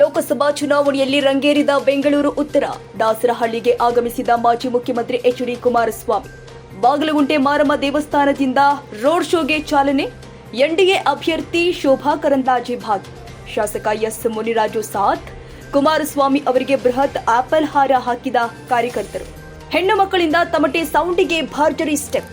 ಲೋಕಸಭಾ ಚುನಾವಣೆಯಲ್ಲಿ ರಂಗೇರಿದ ಬೆಂಗಳೂರು ಉತ್ತರ. ದಾಸರಹಳ್ಳಿಗೆ ಆಗಮಿಸಿದ ಮಾಜಿ ಮುಖ್ಯಮಂತ್ರಿ ಎಚ್ ಡಿ ಕುಮಾರಸ್ವಾಮಿ. ಬಾಗಲಗುಂಟೆ ಮಾರಮ್ಮ ದೇವಸ್ಥಾನದಿಂದ ರೋಡ್ ಶೋಗೆ ಚಾಲನೆ. ಎನ್ಡಿಎ ಅಭ್ಯರ್ಥಿ ಶೋಭಾ ಕರಂದ್ಲಾಜೆ ಭಾಗಿ. ಶಾಸಕ ಎಸ್ ಮುನಿರಾಜು ಸಾಥ್, ಕುಮಾರಸ್ವಾಮಿ ಅವರಿಗೆ ಬೃಹತ್ ಆಪಲ್ ಹಾರ ಹಾಕಿದ ಕಾರ್ಯಕರ್ತರು. ಹೆಣ್ಣು ಮಕ್ಕಳಿಂದ ತಮಟೆ ಸೌಂಡಿಗೆ ಭರ್ಜರಿ ಸ್ಟೆಪ್.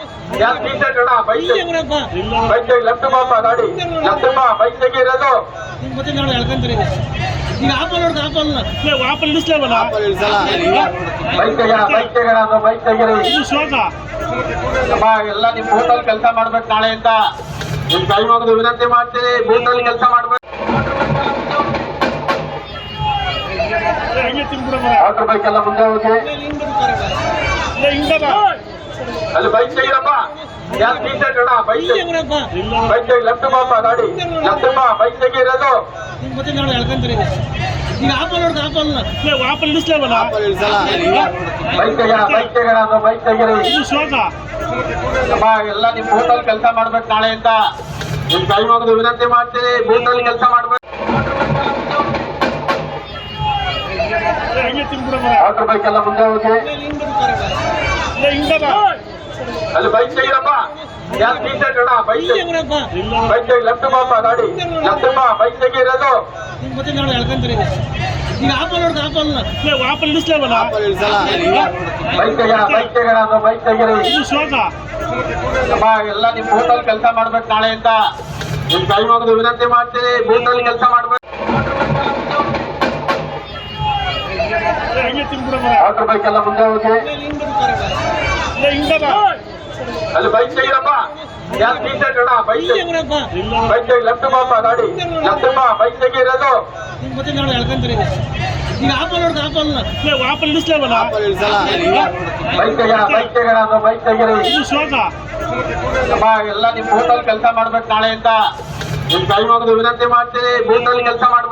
ಯಾರು T shirt bike bike left ಬಾಪ ಗಾಡಿ ಲೆಫ್ಟ್ ಬಾ ಬೈಕ್ ತೆಗಿರೋದು ಬೈಕ್ ತೆಗಿಯೋಣ ಬೈಕ್ ತೆಗಿಯೋಣ ಬೈಕ್ ತೆಗಿರಿ ಬಾ ಎಲ್ಲ ನಿಮ್ ಬೂತಲ್ಲಿ ಕೆಲಸ ಮಾಡ್ಬೇಕು ಅಂತ. ನಿಮ್ ಕೈ ಮುಗಿದು ವಿನಂತಿ ಮಾಡ್ತೀನಿ. ಬೂತಲ್ಲಿ ಕೆಲಸ ಮಾಡ್ಬೇಕು. ಹೆಂಗೆ ಬೈಕ್ ಎಲ್ಲ ಮುಂದೆ ಹೋಗಿ. ಅಲ್ಲಿ ಬೈಕ್ ತೆಗಿರಪ್ಪ ಯಾರು teacher shirt bike bike left ಬಾಪ ಗಾಡಿ. ಲೆಫ್ಟ್ ಬಾ ಬೈಕ್ ತೆಗಿರೋದು ಬೈಕ್ ತೆಗಿರ ಬೈಕ್ ತೆಗಿರ ಬೈಕ್ ತೆಗಿರಿ ಎಲ್ಲ ನಿಮ್ ಹೋಟೆಲ್ ಕೆಲಸ ಮಾಡ್ಬೇಕು ಅಂತ. ನಿಮ್ ಕೈ ಮುಗಿದು ವಿನಂತಿ ಮಾಡ್ತೀನಿ ಬೂತಲ್ಲಿ ಕೆಲಸ ಮಾಡ್ಬೇಕು. ಆಟೋ ಬೈಕ್ ಎಲ್ಲ ಮುಂದೆ ಹೋಗಿ. ಅಲ್ಲಿ ಬೈಕ್ ತೆಗಿರಪ್ಪ ಯಾರು ಟೀಚರ್ ಅಣ್ಣ? ಬೈಕ್ ಬೈಕ್ ತೆಗಿ ಲೆಫ್ಟ್ ಬಾಪ ಗಾಡಿ. ಲೆಫ್ಟ್ ಬಾ ಬೈಕ್ ತೆಗಿರೋದು ಬೈಕ್ ತೆಗಿರ ಬೈಕ್ ತೆಗಿರ ಬೈಕ್ ತೆಗಿರಿ ಎಲ್ಲ ನಿಮ್ ಬೂತಲ್ಲಿ ಕೆಲಸ ಮಾಡ್ಬೇಕು ಅಂತ. ನಿಮ್ ಕೈ ಮುಗಿದು ವಿನಂತಿ ಮಾಡ್ತೀನಿ. ಬೂತಲ್ಲಿ ಕೆಲಸ ಮಾಡ್ಬೇಕು. ಆಟೋ ಬೈಕ್ ಎಲ್ಲ ಮುಂದೆ ಹೋಗಿ. ಅಲ್ಲಿ ಬೈಕ್ ತೆಗಿರಪ್ಪ ಯಾರು ಟೀಚರ್ ಶರ್ಟ್ ಬೈಕ್ ಬೈಕ್ ತೆಗಿ ಲೆಫ್ಟ್ ಬಾಪ ಗಾಡಿ. ಲೆಫ್ಟ್ ಬಾ ಬೈಕ್ ತೆಗಿರೋದು ಬೈಕ್ ತೆಗಿರ ಬೈಕ್ ತೆಗಿರ ಬೈಕ್ ತೆಗಿರಿ ಎಲ್ಲ ನಿಮ್ ಹೋಟೆಲ್ ಕೆಲಸ ಮಾಡ್ಬೇಕು ಅಂತ. ನಿಮ್ ಕೈ ಮುಗಿದು ವಿನಂತಿ ಮಾಡ್ತೀನಿ. ಬೂತಲ್ಲಿ ಕೆಲಸ ಮಾಡ್ಬೇಕು.